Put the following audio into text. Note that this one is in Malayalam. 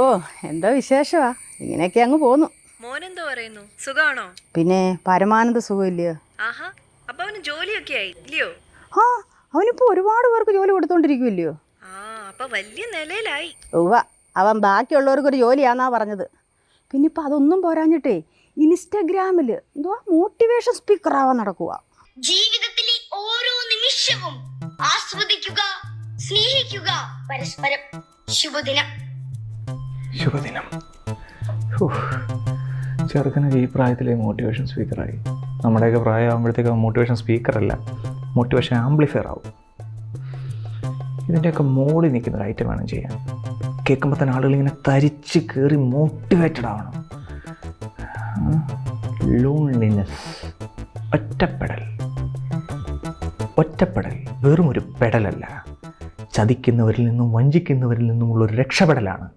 ഓ എന്താ വിശേഷമാ ഇങ്ങനെയൊക്കെ അങ്ങ് പോന്നു. മോനെന്തോ പറയുന്നു? സുഖാണോ? പിന്നെ പരമാനന്ദ സുഖമില്ലയോ? ആഹാ അപ്പൊ അവന് ജോലിയൊക്കെ ആയി ഇല്ലയോ? ആ അവനിപ്പോ ഒരുപാട് പേർക്ക് ജോലി കൊടുത്തോണ്ടിരിക്കുമല്ലയോ ആ അപ്പൊ വലിയ നിലയിലായി. ഉവ്വ അവൻ ബാക്കിയുള്ളവർക്കൊരു ജോലിയാന്നാ പറഞ്ഞത്. പിന്നെ ഇപ്പൊ അതൊന്നും പോരാഞ്ഞിട്ടേ ഇൻസ്റ്റഗ്രാമിൽ എന്തുവാ മോട്ടിവേഷൻ സ്പീക്കർ ആവാൻ നടക്കുക ജീവിതത്തിലെ ഓരോ നിമിഷവും ആസ്വദിക്കുക സ്നേഹിക്കുക പരസ്പരം ശുഭദിനം. ശുഭദിനം. ചെറുക്കന് ഈ പ്രായത്തിലെ മോട്ടിവേഷൻ സ്പീക്കറായി നമ്മുടെയൊക്കെ പ്രായമാകുമ്പോഴത്തേക്ക് മോട്ടിവേഷൻ സ്പീക്കറല്ല മോട്ടിവേഷൻ ആംപ്ലിഫയർ ആവും. ഇതിന്റെയൊക്കെ മോളിൽ നിൽക്കുന്ന ഒരു ഐറ്റം വേണം ചെയ്യാൻ. കേൾക്കുമ്പോൾ തന്നെ ആളുകൾ ഇങ്ങനെ തരിച്ച് കയറി മോട്ടിവേറ്റഡ് ആവണം. ലോൺലിനെസ് ഒറ്റപ്പെടൽ. ഒറ്റപ്പെടൽ വെറും ഒരു പെടലല്ല. ചതിക്കുന്നവരിൽ നിന്നും വഞ്ചിക്കുന്നവരിൽ നിന്നുമുള്ള ഒരു രക്ഷപ്പെടലാണ്.